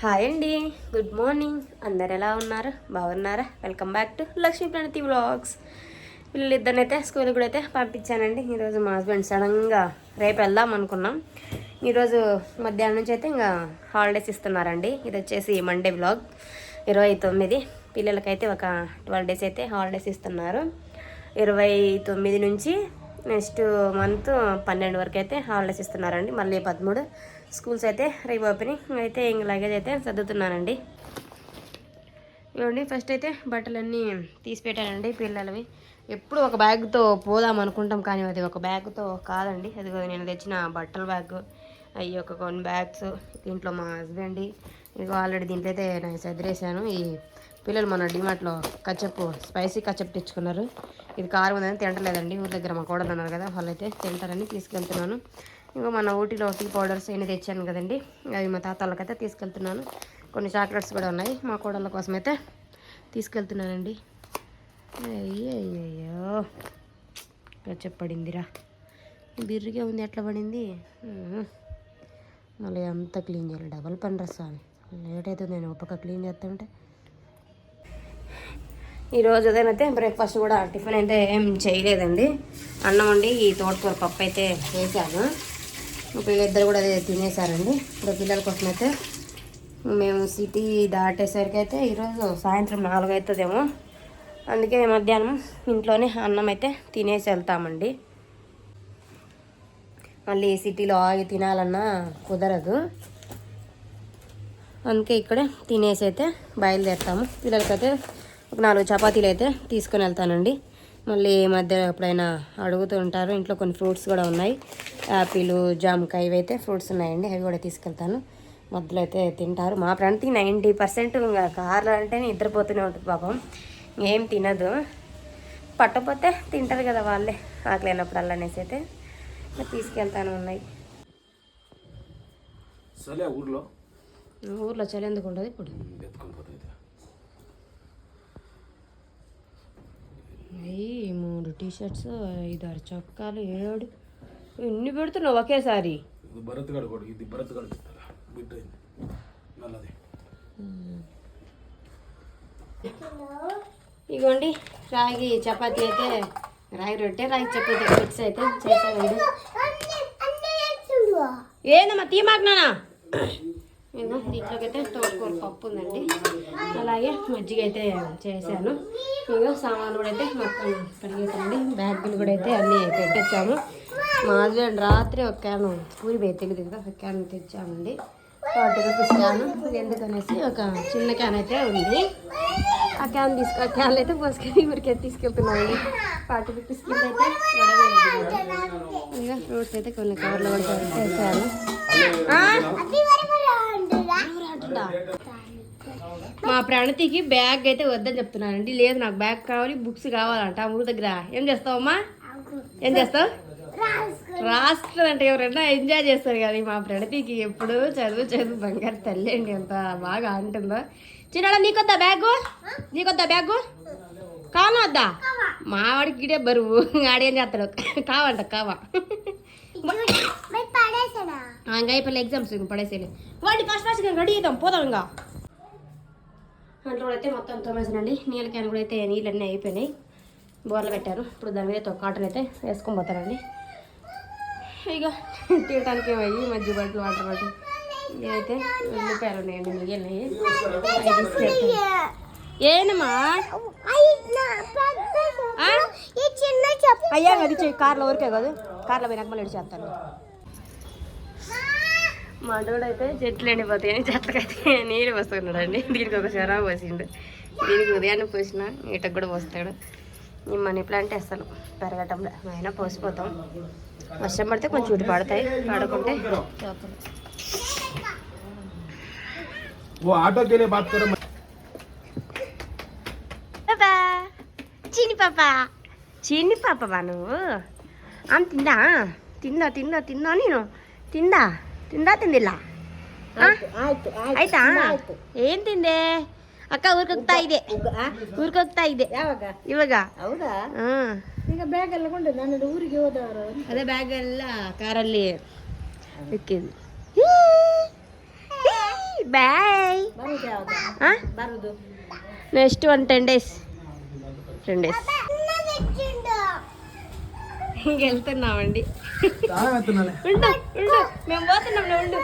Hi అండి. Good morning. అందరు ఎలా ఉన్నారు? బాగున్నారా? Welcome back to Lakshmi Pranathi vlogs. పిల్లలు ఇద్దరినైతే స్కూల్కి కూడా అయితే పంపించానండి. ఈరోజు మా హస్బెండ్ సడన్గా రేపు వెళ్దాం అనుకున్నాం. ఈరోజు మధ్యాహ్నం నుంచి అయితే ఇంకా హాలిడేస్ ఇస్తున్నారండి. ఇది వచ్చేసి మండే వ్లాగ్ ఇరవై తొమ్మిది. పిల్లలకైతే ఒక ట్వెల్వ్ డేస్ అయితే హాలిడేస్ ఇస్తున్నారు. ఇరవై తొమ్మిది నుంచి నెక్స్ట్ మంత్ పన్నెండు వరకు అయితే హాలిడేస్ ఇస్తున్నారండి. మళ్ళీ పదమూడు స్కూల్స్ అయితే రేపు ఓపెనింగ్. అయితే ఇంక లగేజ్ అయితే సర్దుతున్నానండి. ఇవ్వండి ఫస్ట్ అయితే బట్టలన్నీ తీసి పెట్టానండి పిల్లలవి. ఎప్పుడు ఒక బ్యాగ్తో పోదాం అనుకుంటాం కానీ అది ఒక బ్యాగ్తో కాదండి. అది నేను తెచ్చిన బట్టల బ్యాగ్. అవి ఒక కొన్ని బ్యాగ్స్ దీంట్లో మా హస్బెండ్ ఇదిగో ఆల్రెడీ దీంట్లో అయితే నేను సదిరేసాను ఈ పిల్లలు మన డిమార్ట్లో కచ్చప్పు స్పైసీ కచ్చప్ తెచ్చుకున్నారు. ఇది కారం ఉందని తింటలేదండి ఊరి దగ్గర మా కోడలు ఉన్నారు కదా వాళ్ళైతే తింటారని తీసుకెళ్తున్నాను. ఇంకా మన ఊటీలో టీ పౌడర్స్ అన్ని తెచ్చాను కదండి అవి మా తాత వాళ్ళకైతే తీసుకెళ్తున్నాను. కొన్ని చాక్లెట్స్ కూడా ఉన్నాయి మా కోడళ్ళ కోసం అయితే తీసుకెళ్తున్నానండి. అయ్యయ్యో కచ్చప్ పడిందిరా. బిర్రిగా ఉంది ఎట్లా పడింది? మళ్ళీ అంతా క్లీన్ చేయాలి డబల్ పని రా స్వామి. లేట్ అవుతుంది నేను ఒప్పక క్లీన్ చేస్తుంటే ఈరోజు ఉదయమైతే బ్రేక్ఫాస్ట్ కూడా టిఫిన్ అయితే ఏం చేయలేదండి. అన్నం వండి ఈ తోటకూర పప్పు అయితే వేసాను పిల్లలిద్దరు కూడా అదే తినేసారండి ఇప్పుడు పిల్లల కోసం అయితే మేము సిటీ దాటేసరికి అయితే ఈరోజు సాయంత్రం నాలుగు అవుతుందేమో. అందుకే మధ్యాహ్నం ఇంట్లోనే అన్నం అయితే తినేసి వెళ్తామండి. మళ్ళీ సిటీలో ఆగి తినాలన్నా కుదరదు. అందుకే ఇక్కడ తినేసి అయితే బయలుదేరుతాము. పిల్లలకైతే ఒక నాలుగు చపాతీలు అయితే తీసుకొని వెళ్తానండి. మళ్ళీ ఈ మధ్య ఎప్పుడైనా అడుగుతూ ఉంటారు. ఇంట్లో కొన్ని ఫ్రూట్స్ కూడా ఉన్నాయి. యాపిల్ జామకాయ ఇవి అయితే ఫ్రూట్స్ ఉన్నాయండి. అవి కూడా తీసుకెళ్తాను. మధ్యలో అయితే తింటారు. మా ప్రాంతి నైంటీ పర్సెంట్ ఇంకా కార్లు అంటేనే నిద్రపోతూనే ఉంటుంది పాపం. ఏం తినదు. పట్టపోతే తింటారు కదా వాళ్ళే. ఆకలేనప్పుడు అనేసి అయితే తీసుకెళ్తాను ఉన్నాయి. ఊర్లో? ఊర్లో చలి ఎందుకు ఉండదు ఇప్పుడు? అయ్యి మూడు టీ షర్ట్స్ ఐదు ఆరు చొక్కాలు ఏడు. ఎన్ని పెడుతున్నావు ఒకేసారి? భరత్ గడు కొడుకు ఇది భరత్ గడు బిడ్డ. నల్లది. ఇగోండి రాగి చపాతీ అయితే రాగి రొట్టె రాగి చపాతీ మిక్స్ అయితే చేశానండి. ఏందమ్మా తీమాకునానా ఇదిగో దీంట్లోకి అయితే తోటకూర పప్పు ఉందండి. అలాగే మజ్జిగ అయితే చేశాను. ఇగో సామాన్లు కూడా అయితే మొత్తం కడిగేసానండి. బ్యాగులు కూడా అయితే అన్నీ పెట్టేచ్చాము మా హస్బెండ్ రాత్రి ఒక క్యాను పూరి పోయి తెలియదు కదా ఒక క్యాన్ తెచ్చామండి ఫార్టీ రూపీస్ క్యాన్ ఎందుకనేసి ఒక చిన్న క్యాన్ అయితే ఉంది. ఆ క్యాన్ తీసుకు ఆ క్యాన్ అయితే పోసుకొని ఊరికే తీసుకెళ్తున్నామండి ఫార్టీ రూపీస్ కింద అయితే ఇంకా ఫ్రూట్స్ అయితే కొన్ని కవర్లు కూడా వేసాను మా ప్రణతికి బ్యాగ్ అయితే వద్దని చెప్తున్నానండి. లేదు నాకు బ్యాగ్ కావాలి బుక్స్ కావాలంట. ఊరి దగ్గర ఏం చేస్తావమ్మా? ఏం చేస్తావు? రాష్ట్రం ఎవరైనా ఎంజాయ్ చేస్తారు కానీ మా ప్రణతికి. ఎప్పుడు చదువు చదువు బంగారు తల్లి అండి. ఎంత బాగా అంటుందో. చిన్నడా నీకొద్దా బ్యాగు? నీకొద్దా బ్యాగు? కావాలా వద్దా? మావాడికి గిడే బరువు. ఆడేం చేస్తాడు? కావంట కావా. ఇంకా అయిపోయి ఎగ్జామ్స్ ఇంక పడేసేది వాడిని ఫస్ట్ ఫస్ట్ రెడీ అవుతాం పోదాం ఇంకా. అంట్లో అయితే మొత్తం తోమేసానండి నీళ్ళ క్యాన్ కూడా అయితే నీళ్ళన్నీ అయిపోయినాయి. బోర్లు పెట్టారు. ఇప్పుడు దాని మీద కాటన్ అయితే వేసుకొని పోతానండి. ఇక తీయటానికి ఏమయ్యి? మధ్య బట్టలు వాటర్ బాటిల్. ఇవైతే ఉల్లిపాయలు ఉన్నాయండి మిగిలినవి. ఏనమ్మా? అయ్యా అది చెయ్యి. కార్లో ఊరికే కాదు. కార్లో పోయినాక మళ్ళీ చేస్తాను మాటోడు అయితే చెట్లు ఎండిపోతాయి అని చెట్లకైతే నీళ్ళు పోస్తున్నాడు అండి దీనికి ఒక చెరా పోసిండు. దీనికి ఉదయాన్నే పోసిన ఇటకు కూడా పోస్తాడు. ఈ మనీ ప్లాంట్ అసలు పెరగటంలో అయినా పోసిపోతాం. వర్షం పడితే కొంచెం ఇటు పడతాయి. పడకుంటే చీని పాప. పాపవా నువ్వు? ಆಮ್ ತಿಂದ? ತಿಂದ ತಿಂದ ತಿನ್ನ ನೀನು? ತಿಂದ? ತಿಂದ ತಿಂದಿಲ್ಲ? ಆಯ್ತಾ ಏನ್ ತಿಂದೆ? ಅಕ್ಕ ಊರ್ಕೋಗ್ತಾ ಹೋಗ್ತಾ ಇದೆ. ಊರ್ಕೋಗ್ತಾ ಹೋಗ್ತಾ ಇದೆ. ಯಾವಾಗ? ಇವಾಗ? ಹೌದಾ? ಈಗ ಬ್ಯಾಗ್ ಎಲ್ಲ ಕೊಂಡು ನಾನು ಊರಿಗೆ ಹೋದವರು. ಅದೇ ಬ್ಯಾಗ್ ಎಲ್ಲ ಕಾರಲ್ಲಿ ಬಾಯ್. ಬರುದು next one ten days ten days ఇంకెళ్తున్నామండి. తాళం ఎత్తున్నాలే ఉండు ఉండు. మేము పోతున్నాం ఉండు.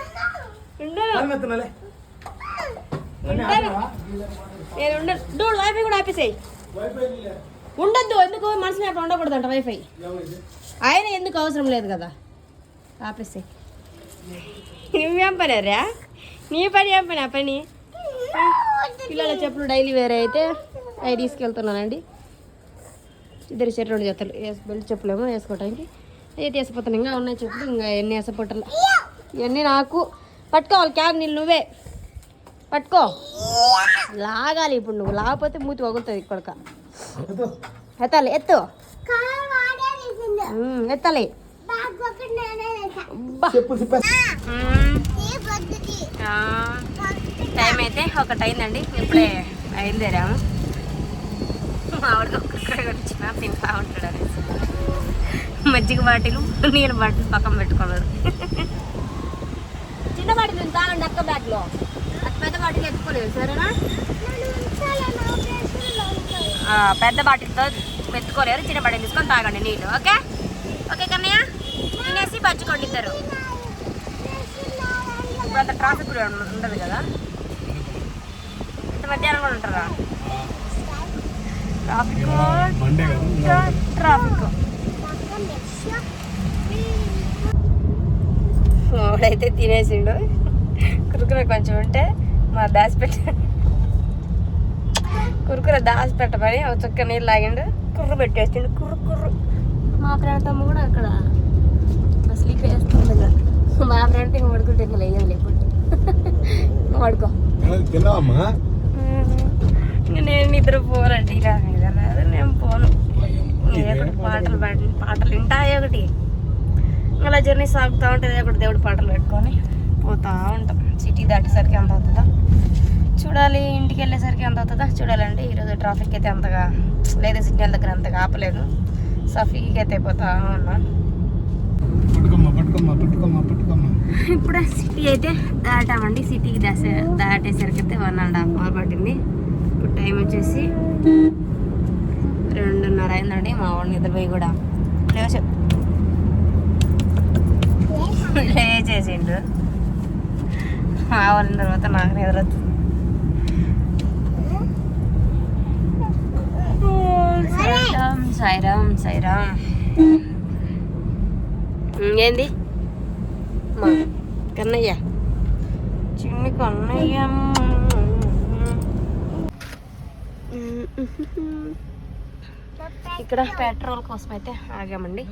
నేను డూడు వైఫై కూడా ఆపేసాయి. ఉండొద్దు ఎందుకు? మనసుని అట్లా ఉండకూడదు అంట వైఫై ఆయన ఎందుకు అవసరం లేదు కదా? ఆపేసాయి. నువ్వేం పని రా నీ పని ఏం పని? ఆ పని? పిల్లల చెప్పులు డైలీ వేరే అయితే అవి తీసుకెళ్తున్నానండి ఇద్దరు చెట్టు రెండు జతలు వేసి బెల్ట్ చెప్పులేమో వేసుకోవటానికి. అవి తీసుకుపోతాను ఇంకా ఉన్నాయి చెప్పులు ఇంకా ఎన్ని వేసపోటలు ఇవన్నీ నాకు. పట్టుకోవాలి క్యాన్ నీళ్ళు నువ్వే. పట్టుకో. లాగాలి ఇప్పుడు నువ్వు. లాగపోతే మూతి వగులుతుంది ఇక్కడక. ఎత్తు. ఎత్తాలి ఎత్తు. ఎత్తాలి. అబ్బా. చెప్పు చెప్పు. ఉమ్, ఆ, టైం అయితే ఒకటి అయిందండి. ఇప్పుడే బయలుదేరాము. మామిడికి ఒక్కడే వచ్చిన తింటా ఉంటాడు అనేసి. మజ్జిగ బాటిల్ నీళ్ళ బాటిల్ పక్కన పెట్టుకున్నాడు. చిన్న బాటిల్ తాగండి అక్క బ్యాగ్లో. అది పెద్ద బాటిల్ ఎత్తుకోలేదు సరేనా? పెద్ద బాటిల్తో ఎత్తుకోలేరు చిన్న బాటిల్ తీసుకొని తాగండి నీళ్ళు ఓకే? ఓకే కన్నయ్య? తినేసి పచ్చుకోండి ఇద్దరు. ఇప్పుడు అంత ట్రాఫిక్ కూడా ఉండదు కదా? ఇంత మధ్యాహ్నం కూడా ఉంటారా? Traffic traffic తినేసిండు. కురుకుర కొంచెం ఉంటే మా దాచి పెట్టాడు కురుకుర దాచి పెట్టమని ఒక చుక్క నీళ్ళు లాగిండు కుర్రు పెట్టేసిండు. కుర్రు కుర్రు. మా ఫ్రెండ్ తమ్ము కూడా అక్కడ స్లీప్ వేస్తుంది. మా ఫ్రెండ్ ఇంక పడుకుంటే ఇంకా లేదు లేకుండా పడుకో నేను నిద్ర పోనండి ఇలా నేను పోను. ఒకటి పాటలు పాడి పాటలు వింటా ఒకటి. అలా జర్నీ సాగుతూ ఉంటుంది ఒకటి దేవుడు పాటలు పెట్టుకొని పోతా ఉంటాం. సిటీ దాటేసరికి ఎంత అవుతుందో? చూడాలి ఇంటికి వెళ్ళేసరికి ఎంత అవుతుందో? చూడాలండి. ఈరోజు ట్రాఫిక్ అయితే అంతగా లేదా సిగ్నల్ దగ్గర అంతగా ఆపలేదు సఫీకి అయితే అయిపోతా ఉన్నా. ఇప్పుడు సిటీ అయితే దాటామండి. సిటీకి దాసే దాటేసరికి అయితే వన్ అండ్ హాఫ్ అవర్ పట్టింది. ఇప్పుడు టైం వచ్చేసి రెండున్నర అయిందండి మా వాడు నిద్రపోయి కూడా. లేచు లేచేసిండు. మా వాళ్ళ తర్వాత నాకు నిద్ర వస్తుంది. సాయిరామ్ సాయిరామ్ సాయిరామ్. ఏంది మా కన్నయ్య. చిన్ని కన్నయ్య ఇక్కడ పెట్రోల్ కోసం అయితే ఆగామండి.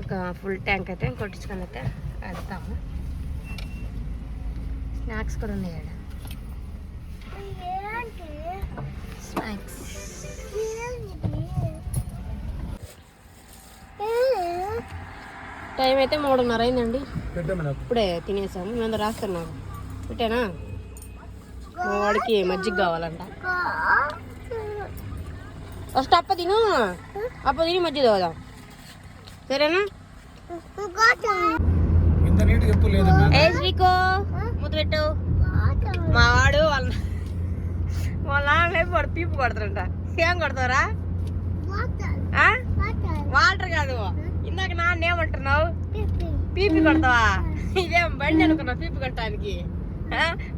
ఒక ఫుల్ ట్యాంక్ అయితే కొట్టించుకొని అయితే వెళ్తాము. స్నాక్స్ కూడా ఉన్నాయి ఇక్కడ. స్నాక్స్ టైం అయితే మూడున్నర అయిందండి. ఇప్పుడే తినేసాము. మేము రాస్తున్నాము పెట్టానా మా వాడికి మజ్జిగ కావాలంట. ఫస్ట్ అప్ప తిను అప్ప తిని మజ్జిగ తాగుదాం సరేనా ఇంత నీట్గా ఎప్పుడు లేదమ్మా ఏ శ్రీకో ముద్దు పెట్టు. మా వాడు వాళ్ళ వాళ్ళ నాన్న వాడు పీపు కొడతారంట. ఏం కొడతారా ఆ? వాటర్ కాదు. ఇందాక నాన్న ఏమంటున్నావు? పీపి కొడతావా? ఇదేం బండి అనుకున్నా పీపు కొట్టడానికి?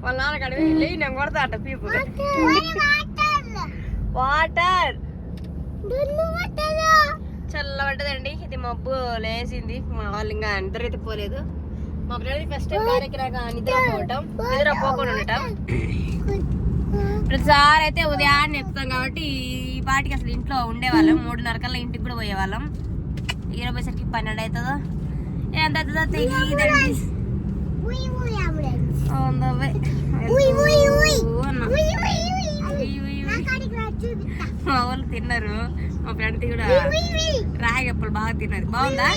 వాళ్ళ నాన్న కాడ లేయి నేను కొడతా అంట పీపు. వాటర్ చల్లబడ్డదండి ఇది మబ్బు లేసింది మా వాళ్ళు ఇంకా నిద్ర పోలేదు మా పిల్లలకి ఫస్ట్ టైం నిద్ర పోవటం నిద్ర పోకుండా ఉండటం ప్రతిసారి అయితే ఉదయాన్నే ఎక్కుతాం కాబట్టి ఈ పాటికి అసలు ఇంట్లో ఉండేవాళ్ళం మూడున్నర కల్లా ఇంటికి కూడా పోయేవాళ్ళం ఈరోజు పోయేసరికి పన్నెండు అవుతుందో ఎంత అవుతుందో తెలియదండి. వెళ్తూ ఉన్నా. ఉయ్ ఉయ్ ఉయ్. మా వాళ్ళు తిన్నారు మా ఫ్రెండ్ కూడా రాగి అప్పులు బాగా తిన్నది బాగుందా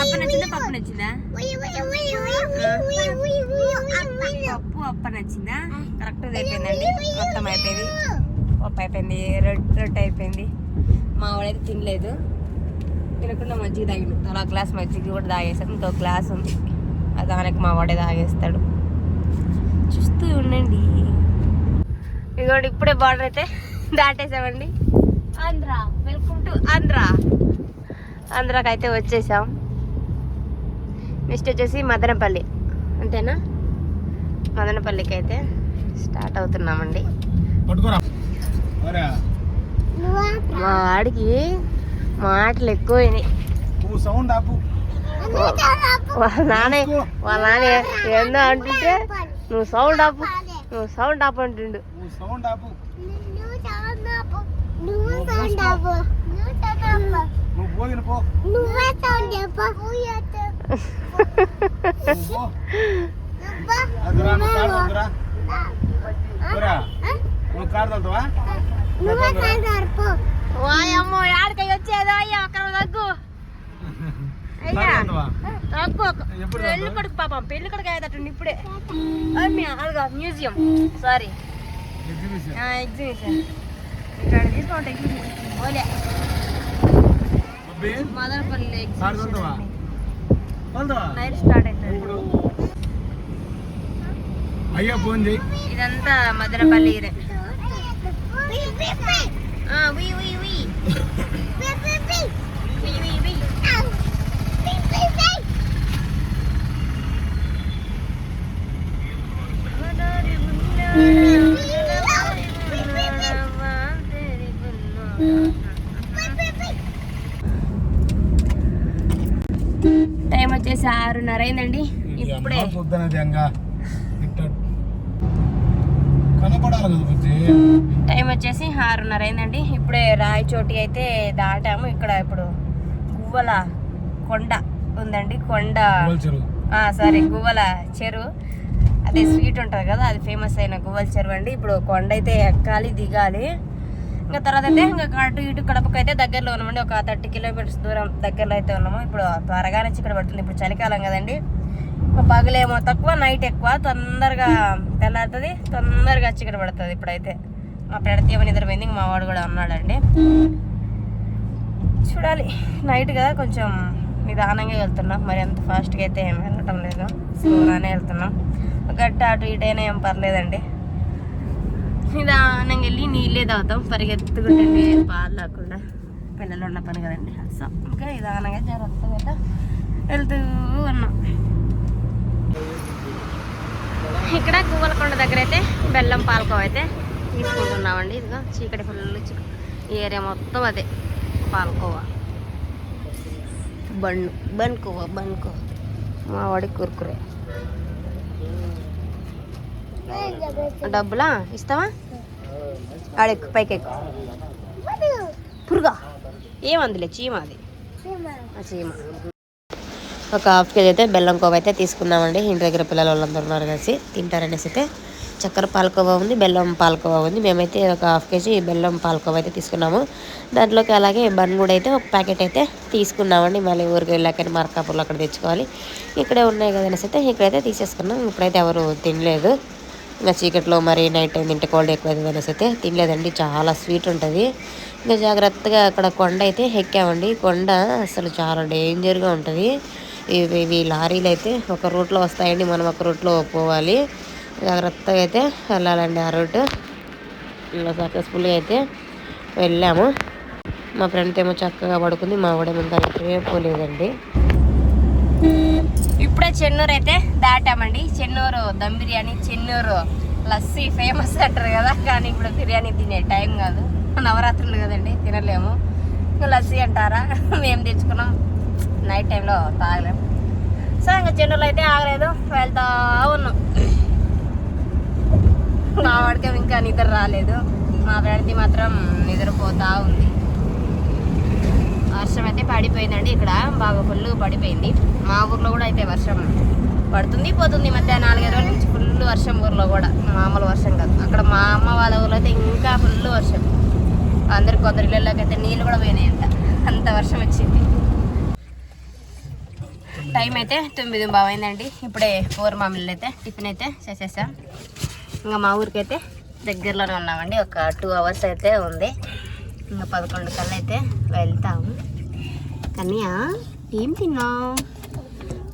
అప్ప నచ్చిందా పప్పు నచ్చిందా పప్పు అప్ప నచ్చిందా కరెక్ట్ అయిపోయిందండి మొత్తం అయిపోయింది పప్పు అయిపోయింది రొట్టె రొట్టె అయిపోయింది మా వాడైతే తినలేదు తినకుండా మజ్జిగ తాగిండు అలా గ్లాస్ మజ్జిగ కూడా తాగేసాం ఇంకో గ్లాస్ ఉంది దానికి మా వాడే తాగేస్తాడు చూస్తూ ఉండండి ఇదిగోండి ఇప్పుడే బార్డర్ అయితే దాటేసామండి. Andhra welcome to Andhra. ఆంధ్రాకి అయితే వచ్చేసాం. నెక్స్ట్ వచ్చేసి మదనపల్లి. అంతేనా? మదనపల్లికి అయితే స్టార్ట్ అవుతున్నామండి. మా వాడికి మాటలు ఎక్కువైనాయి. సౌండ్ ఆపు. వాళ్ళ నాన్న వాళ్ళ నాన్న ఏందో అంటుంటే నువ్వు సౌండ్ ఆపు నువ్వు సౌండ్ ఆపు అంటుండు. నువ్వు సౌండ్ ఆపు నువ్వు పోగిన పో. నువ్వు పో అదురా నువ్వు కారు తోలుతురా పోరా నువ్వు కారు తోలుతావా వాయమ్మో యాడికి వచ్చేదో అయ్యా అక్కడ దగ్గు అయ్యా తగ్గు. ఎప్పుడు పెళ్ళి కొడుకు పాపం పెళ్ళి కొడుకు అయ్యేటట్టు ఇప్పుడే. అమ్మి అదిగా museum. Sorry exhibition exhibition Madanapalle night start అవుతుంది అయ్యా ఫోన్ చేయి. ఇదంతా మదనపల్లి ఇదే ఆ, ఉయ్, ఉయ్, ఉయ్. ఉయ్, ఉయ్, ఉయ్. టైం వచ్చేసి ఆరున్నర అయిందండి ఇప్పుడే పొద్దునది అంగా కనపడాలి కదా బుజ్జి టైం వచ్చేసి ఆరున్నర అయిందండి ఇప్పుడే రాయచోటి అయితే దాటాము. ఇక్కడ ఇప్పుడు గువ్వల కొండ ఉందండి. కొండ. సారీ గువ్వల చెరువు. అదే స్వీట్ ఉంటుంది కదా అది ఫేమస్ అయిన గువ్వల చెరువు అండి. ఇప్పుడు కొండ అయితే ఎక్కాలి దిగాలి. ఇంకా తర్వాత అయితే ఇంకా అటు ఇటు కడపకు అయితే దగ్గరలో ఉన్నామండి. ఒక థర్టీ కిలోమీటర్స్ దూరం దగ్గరలో అయితే ఉన్నాము. ఇప్పుడు త్వరగానే చిక్కడ పడుతుంది. ఇప్పుడు చలికాలం కదండి. ఇంకా పగలేమో తక్కువ నైట్ ఎక్కువ. తొందరగా తెల్లారుతుంది. తొందరగా చిక్కడ పడుతుంది ఇప్పుడైతే. మా పెడితే నిద్రపోయింది. ఇంక మా వాడు కూడా ఉన్నాడండి. చూడాలి. నైట్ కదా కొంచెం నిదానంగా వెళ్తున్నాం. మరి అంత ఫాస్ట్గా అయితే ఏం వెళ్ళటం లేదు. స్లోగానే వెళ్తున్నాం. గట్ట అటు ఇటైనా ఏం పర్లేదండి. నిదానంగా వెళ్ళి నీళ్ళే తాగుతాం. పరిగెత్తుకుంటే నీళ్ళు పాలు లేకుండా పిల్లలు ఉన్న పని కదండి. సో ఇంకా నిదానంగా జాగ్రత్తగా అయితే వెళ్తూ ఉన్నాం. ఇక్కడ గువ్వలకొండ దగ్గర అయితే బెల్లం పాలకోవ అయితే తీసుకుంటున్నామండి. ఇదిగో చీకటి ఫుల్ చీకటి ఈ ఏరియా మొత్తం అదే. పాలకోవా. బన్ బన్కోవా బన్కోవా మా వాడి కురుకురే. డబ్బులా? ఇస్తావా? ఆడెక్కు పైకి ఎక్కు పురుగా ఏమందిలే చీమ అది. చీమ. ఒక హాఫ్ కేజీ అయితే బెల్లం కోవ అయితే తీసుకున్నామండి. ఇంటి దగ్గర పిల్లలు వాళ్ళందరూ ఉన్నారు కలిసి. తింటారనేసి అయితే చక్కెర పాలకోవా ఉంది బెల్లం పాలకోవా ఉంది. మేమైతే ఒక హాఫ్ కేజీ బెల్లం పాలకోవా అయితే తీసుకున్నాము. దాంట్లోకి అలాగే బన్ కూడా అయితే ఒక ప్యాకెట్ అయితే తీసుకున్నామండి. మళ్ళీ ఊరికి వెళ్ళాకని మార్కాపూర్లో అక్కడ తెచ్చుకోవాలి. ఇక్కడే ఉన్నాయి కదా అనేసి అయితే ఇక్కడైతే తీసేసుకున్నాం. ఇప్పుడైతే ఎవరు తినలేదు. ఇంకా చీకట్లో మరి నైట్ టైం తింటే కోల్డ్ ఎక్కువ అవుతుంది అనేసి అయితే తినలేదండి. చాలా స్వీట్ ఉంటుంది. ఇంకా జాగ్రత్తగా అక్కడ కొండ అయితే ఎక్కామండి. కొండ అసలు చాలా డేంజర్గా ఉంటుంది. ఇవి ఇవి లారీలు అయితే ఒక రూట్లో వస్తాయండి. మనం ఒక రూట్లో పోవాలి. జాగ్రత్తగా అయితే వెళ్ళాలండి ఆ రూట్. ఇలా సక్సెస్ఫుల్గా అయితే వెళ్ళాము. మా ఫ్రెండ్ ఏమో చక్కగా పడుకుంది మా వాడేమో ఇంకా పోలేదండి. ఇప్పుడే చెన్నూరు అయితే దాటామండి. చెన్నూరు దమ్ బిర్యానీ చెన్నూరు లస్సీ ఫేమస్ అంటారు కదా కానీ ఇప్పుడు బిర్యానీ తినే టైం కాదు. నవరాత్రులు కదండి తినలేము. లస్సీ అంటారా? మేము తెచ్చుకున్నాం. నైట్ టైంలో తాగలేము సో ఇంకా చెన్నూరులో అయితే ఆగలేదు వెళ్తా ఉన్నాం. మా వాడికి ఇంకా నిద్ర రాలేదు. మా ఫ్రెండ్ది మాత్రం నిద్రపోతా ఉంది. వర్షం అయితే పడిపోయిందండి. ఇక్కడ బాగా ఫుల్ పడిపోయింది. మా ఊర్లో కూడా అయితే వర్షం పడుతుంది పోతుంది మధ్య నాలుగైదు రోజుల నుంచి ఫుల్ వర్షం ఊర్లో కూడా. మామూలు వర్షం కాదు. అక్కడ మా అమ్మ వాళ్ళ ఊర్లో అయితే ఇంకా ఫుల్ వర్షం. అందరు కొందరు ఇళ్ళలోకి అయితే నీళ్ళు కూడా పోయినాయంట. అంత వర్షం వచ్చింది. టైం అయితే తొమ్మిది బాగైందండి ఇప్పుడే ఫోర్ మామిళ్ళు అయితే టిఫిన్ అయితే చేసేసాం. ఇంకా మా ఊరికైతే దగ్గరలోనే ఉన్నామండి. ఒక టూ అవర్స్ అయితే ఉంది. ఇంకా పదకొండు కల్లా అయితే వెళ్తాము. కన్యా ఏం తిన్నావు?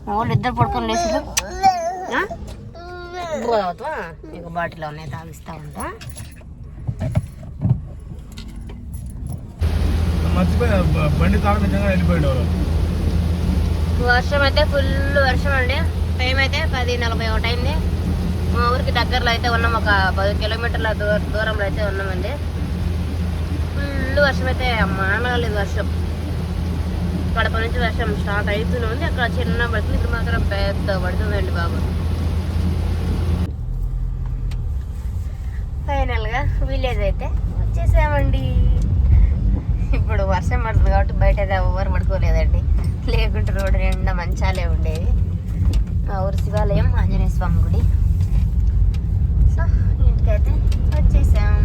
మా వాళ్ళు ఇద్దరు పడుకొని లేచారు తాగుతా మీకు బాటిల్లో ఉన్నాయి తాగిస్తా ఉంటా. వర్షం అయితే ఫుల్ వర్షం అండి. టైం అయితే పది నలభై ఒకటి అయింది. మా ఊరికి దగ్గరలో అయితే ఉన్నాం ఒక పది కిలోమీటర్ల దూర దూరంలో అయితే ఉన్నామండి. ఫుల్ వర్షం అయితే మానలేదు వర్షం. కడప నుంచి వర్షం స్టార్ట్ అవుతూనే ఉంది. అక్కడ చిన్న పడుతుంది ఇక్కడ మాత్రం పెద్ద పడుతుందండి బాబు. ఫైనల్గా విలేజ్ అయితే వచ్చేసామండి. ఇప్పుడు వర్షం పడుతుంది కాబట్టి బయట అయితే ఎవరు పడుకోలేదండి. లేకుంటే రోడ్డు నిండా మంచాలే ఉండేవి. మా ఊరు శివాలయం ఆంజనేయ స్వామి గుడి. వచ్చేసాం